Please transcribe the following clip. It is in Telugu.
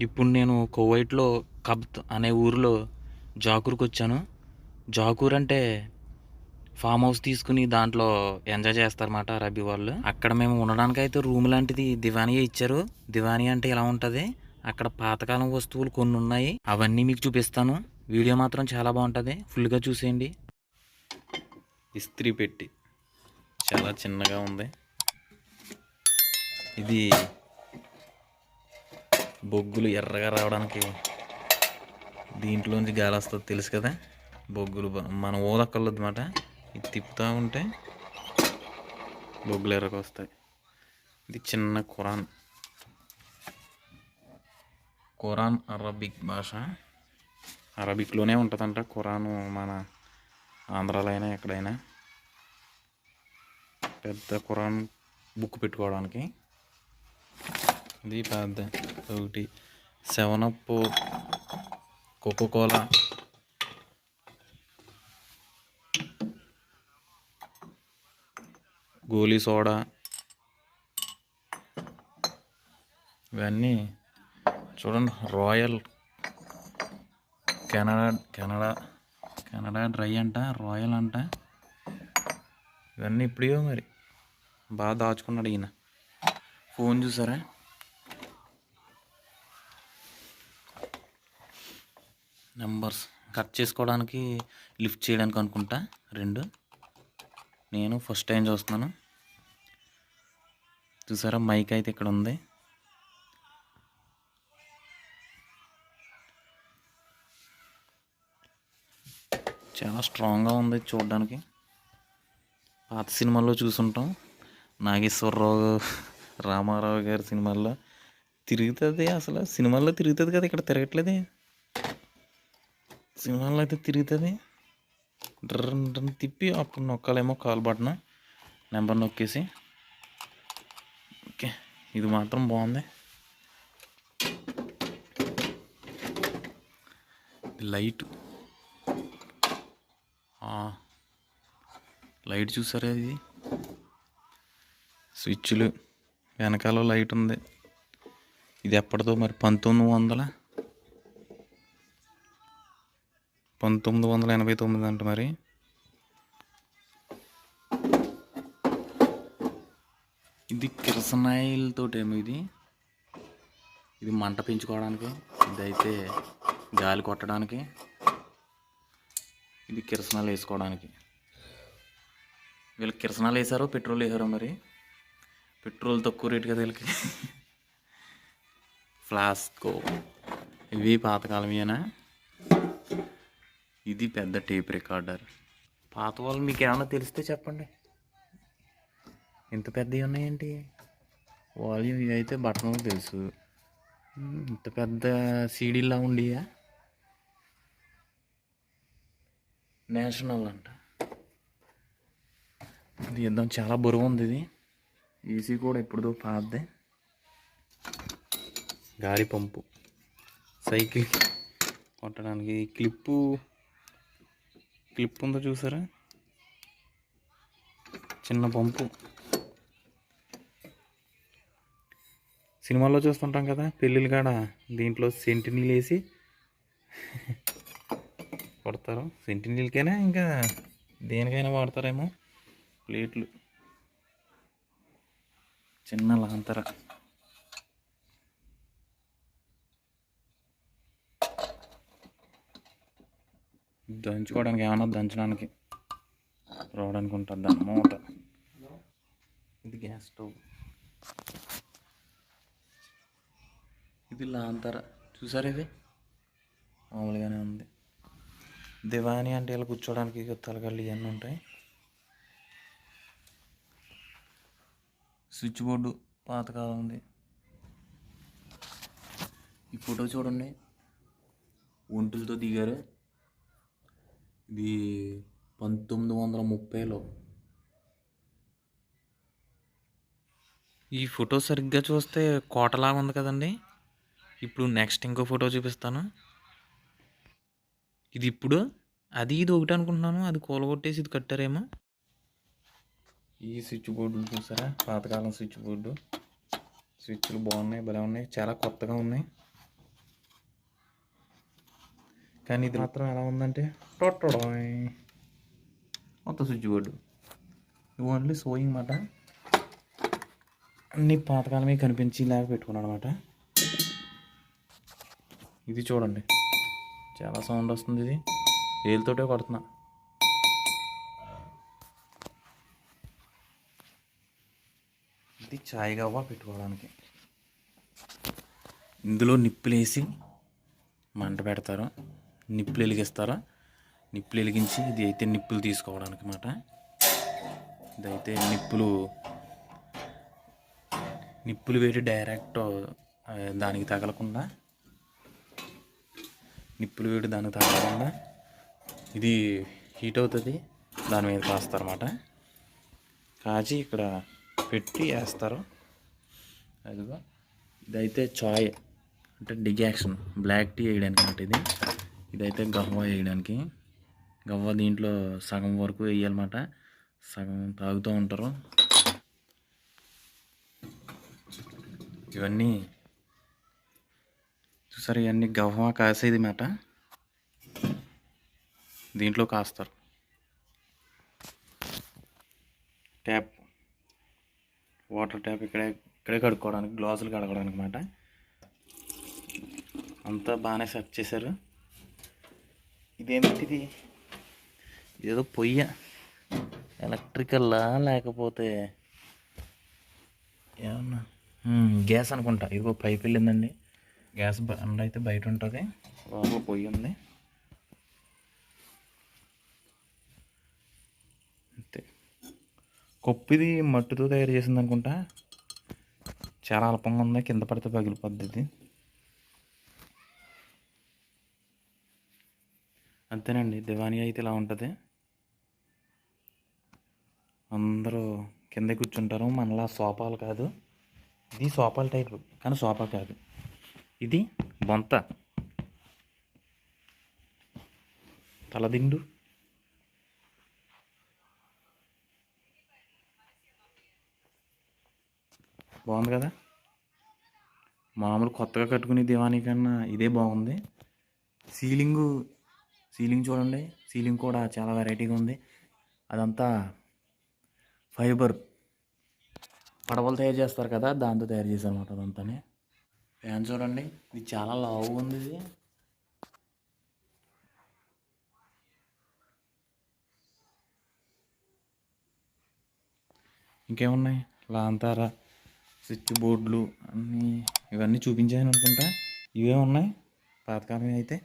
ఇప్పుడు నేను కువైట్లో కబ్త్ అనే ఊరిలో జాకూర్కి వచ్చాను. జాకూర్ అంటే ఫామ్ హౌస్ తీసుకుని దాంట్లో ఎంజాయ్ చేస్తారన్నమాట అరబీ వాళ్ళు. అక్కడ మేము ఉండడానికి అయితే రూమ్ లాంటిది దివానియే ఇచ్చారు. దివానీ అంటే ఎలా ఉంటుంది? అక్కడ పాతకాలం వస్తువులు కొన్ని ఉన్నాయి. అవన్నీ మీకు చూపిస్తాను. వీడియో మాత్రం చాలా బాగుంటుంది. ఫుల్గా చూసేయండి. ఇస్త్రీ పెట్టి. చాలా చిన్నగా ఉంది. ఇది బొగ్గులు ఎర్రగా రావడానికి దీంట్లోంచి గాలి వస్తుంది తెలుసు కదా? బొగ్గులు మనం ఊదక్కర్లేదు అనమాట ఇది తిప్పుతూ ఉంటే బొగ్గులు ఎర్రగా వస్తాయి. ఇది చిన్న ఖురాన్. ఖురాన్ అరబిక్ భాష. అరబిక్లోనే ఉంటుందంట ఖురాను మన ఆంధ్రాలో అయినా ఎక్కడైనా. పెద్ద ఖురాన్ బుక్ పెట్టుకోవడానికి. ఇది పెద్ద ఒకటి. Seven up coca cola goli soda. ఇవన్నీ చూడండి royal Canada Canada Canada dry అంట రాయల్ అంట. ఇవన్నీ ఇప్పుడో మరి? బాగా దాచుకున్నాడు ఈయన. ఫోన్ చూసారా? నెంబర్స్. కట్ చేసుకోవడానికి లిఫ్ట్ చేయడానికి అనుకుంటా. రెండు. నేను ఫస్ట్ టైం చూస్తున్నాను. చూసారా? మైక్ అయితే ఇక్కడ ఉంది. చాలా స్ట్రాంగ్గా ఉంది చూడడానికి. పాత సినిమాల్లో చూసుంటాం. నాగేశ్వరరావు రామారావు గారి సినిమాల్లో తిరుగుతుంది అసలు. సినిమాల్లో తిరుగుతుంది కదా ఇక్కడ తిరగట్లేదే. సినిమాల్లో అయితే తిరుగుతుంది. డ్రన్ తిప్పి అప్పుడు నొక్కాలేమో కాల్ బటన్ నెంబర్ నొక్కేసి. ఓకే ఇది మాత్రం బాగుంది. లైట్. లైట్ చూసారా ఇది? స్విచ్లు వెనకాల లైట్ ఉంది. ఇది ఎప్పటిదో మరి పంతొమ్మిది వందల పంతొమ్మిది వందల ఎనభై తొమ్మిది అంట మరి. ఇది కిరసనాయిల్తో తోటేమో ఇది. ఇది మంట పెంచుకోవడానికి ఇదైతే గాలి కొట్టడానికి ఇది కిరసనాలు వేసుకోవడానికి. వీళ్ళు కిరసనాలు వేసారో పెట్రోల్ వేసారో మరి. పెట్రోల్ తక్కువ రేటు కదా వీళ్ళకి. ఫ్లాస్కో. ఇవి పాతకాలమేనా? ఇది పెద్ద టేప్ రికార్డర్. పాత వాళ్ళు మీకు ఏమైనా తెలిస్తే చెప్పండి. ఇంత పెద్దవి ఉన్నాయేంటి? వాల్యూమ్ ఇవి అయితే బటన్లు తెలుసు. ఇంత పెద్ద సీడీలా ఉండియా? నేషనల్ అంట. ఇది ఇద్దాం చాలా బరువు ఉంది ఇది. ఈసీ కూడా ఎప్పుడుదో పాతదే. గాలి పంపు. సైకిల్ కొట్టడానికి క్లిప్పు క్లిప్ ఉందో చూసారా? చిన్న పంపు. సినిమాల్లో చూస్తుంటాం కదా పెళ్ళిళ్ళు కాడ? దీంట్లో సెంటినీళ్ళు వేసి కొడతారు. సెంటినీళ్ళకైనా ఇంకా దేనికైనా వాడతారేమో ప్లేట్లు. చిన్న లాంతర. దంచుకోవడానికి ఏమన్నా దంచడానికి. రావడానికి ఉంటుంది దాని ఇది గ్యాస్ స్టవ్. ఇది లాంతర చూసారు ఇది? మామూలుగానే ఉంది. దివాని అంటే ఇలా కూర్చోడానికి ఇక తలగళ్ళు ఇవన్నీ ఉంటాయి. స్విచ్ బోర్డు పాతకాలం ఉంది. ఈ ఫోటో చూడండి. ఒంటులతో దిగారు. ఇది పంతొమ్మిది వందల ముప్పైలో. ఈ ఫోటో సరిగ్గా చూస్తే కోటలాగా ఉంది కదండి. ఇప్పుడు నెక్స్ట్ ఇంకో ఫోటో చూపిస్తాను. ఇది ఇప్పుడు అది ఇది ఒకటి అనుకుంటున్నాను అది కూలగొట్టేసి ఇది కట్టారేమో. ఈ స్విచ్ బోర్డులు చూసారా? పాతకాలం స్విచ్ బోర్డు. స్విచ్లు బాగున్నాయి భలే ఉన్నాయి చాలా కొత్తగా ఉన్నాయి. కానీ ఇది మాత్రం ఎలా ఉందంటే. మొత్తం స్విచ్ బోర్డు ఓన్లీ సోయింగ్ మాట అన్ని పాతకాలమే కనిపించేలాగా పెట్టుకున్నాను అనమాట ఇది చూడండి. చాలా సౌండ్ వస్తుంది ఇది. వేలుతోటే కొడుతున్నా. ఇది చాయ్ గవ్వ పెట్టుకోవడానికి. ఇందులో నిప్పులేసి మంట పెడతారు. నిప్పులు వెలిగిస్తారు? నిప్పులు వెలిగించి ఇది అయితే నిప్పులు తీసుకోవడానికి మాట ఇదైతే నిప్పులు నిప్పులు వేడి డైరెక్ట్ దానికి తగలకుండా నిప్పులు వేడి దానికి తగలకుండా ఇది హీట్ అవుతుంది దాని మీద కాస్తారన్నమాట కాచి ఇక్కడ పెట్టి వేస్తారు. అదిగో ఇదైతే చాయ్ అంటే డిగాక్షన్ బ్లాక్ టీ వేయడానికి అంటే ఇది. ఇదైతే గహ్వా వేయడానికి. గవ్వ దీంట్లో సగం వరకు వేయాలన్నమాట. సగం తాగుతూ ఉంటారు. ఇవన్నీ చూసారు ఇవన్నీ గవ్వ కాసేది మాట. దీంట్లో కాస్తారు. ట్యాప్ వాటర్ ట్యాప్ ఇక్కడే ఇక్కడే కడుక్కోవడానికి గ్లాసులు కడగడానికి మాట. అంతా బాగానే సెట్ చేశారు. ఇదేంటిది? ఏదో పొయ్య. ఎలక్ట్రికల్లా లేకపోతే ఏమన్నా? గ్యాస్ అనుకుంటా. ఇదిగో పైప్ వెళ్ళిందండి. గ్యాస్ బండ అయితే బయట ఉంటుంది. లోపల పొయ్యి ఉంది. అంతే. కప్పు ఇది మట్టితో తయారు చేసింది అనుకుంటా. చాలా అల్పంగా ఉంది. కింద పడితే పగిలిపోద్ది ఇది. అంతేనండి. దివానీ అయితే ఇలా ఉంటుంది. అందరూ కింద కూర్చుంటారు. మనలా సోఫాలు కాదు. ఇది సోఫాల టైప్. కానీ సోఫా కాదు. ఇది బొంత. తలదిండు. బాగుంది కదా? మామూలు కొత్తగా కట్టుకునే దివానికన్నా ఇదే బాగుంది. సీలింగు సీలింగ్ చూడండి. సీలింగ్ కూడా చాలా వెరైటీగా ఉంది. అదంతా ఫైబర్ పడవలు తయారు చేస్తారు కదా దాంతో తయారు చేశారు అనమాట అదంతా ఫ్యాన్ చూడండి ఇది చాలా లావుగా ఉంది ఇది. ఇంకేమున్నాయి? లాంతార స్విచ్ బోర్డులు అన్నీ ఇవన్నీ చూపించాను అనుకుంటా. ఇవే ఉన్నాయి పాతకాలం అయితే.